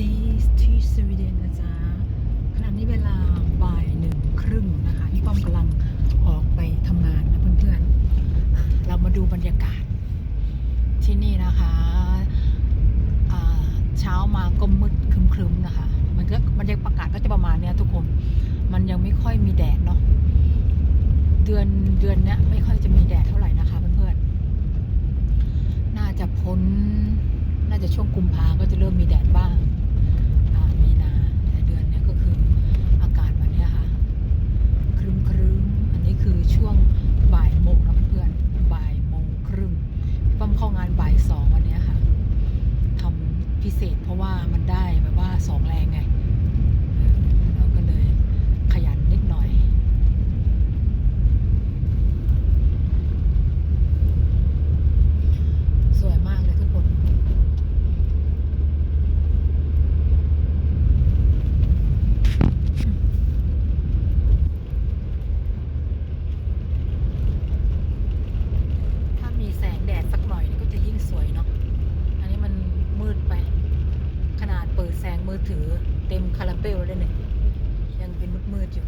ดีที่สวีเดนนะจ๊ะขณะนี้เวลาบ่ายหนึ่งครึ่งนะคะพี่ป้อมกำลังออกไปทำงานนะเพื่อนๆ เรามาดูบรรยากาศที่นี่นะคะเช้ามาก็มืดครึมๆนะคะ มันก็บรรยากาศก็จะประมาณเนี้ยทุกคน มันยังไม่ค่อยมีแดดเนาะ เดือนเดือนเนี้ยไม่ค่อยจะมีแดดเท่าไหร่นะคะเพื่อนๆ น่าจะพ้น น่าจะช่วงกุมภาก็จะเริ่มมีแดดบ้างอ่ามีนา แต่เดือนเนี้ยก็คืออากาศวันเนี้ยค่ะ ครึ้มครึ้มๆอันนี้คือช่วงบ่ายโมงนะเพื่อนๆบ่ายโมงครึ่งป้ อมเข้างานบ่ายสองวันนี้ค่ะทำพิเศษเพราะว่ามันได้แบบว่าสองแรงไงเออเราก็เลยขยันนิดหน่อย สวยมากเลยทุกคน ถ้ามีแสงแดดสักหน่อยนี่ก็จะยิ่งสวยเนาะ อันนี้มันมืดไป ขนาดเปิดแสง มือถือเต็มคาราเบลเลยเนี่ยยังเป็นมืดๆอยู่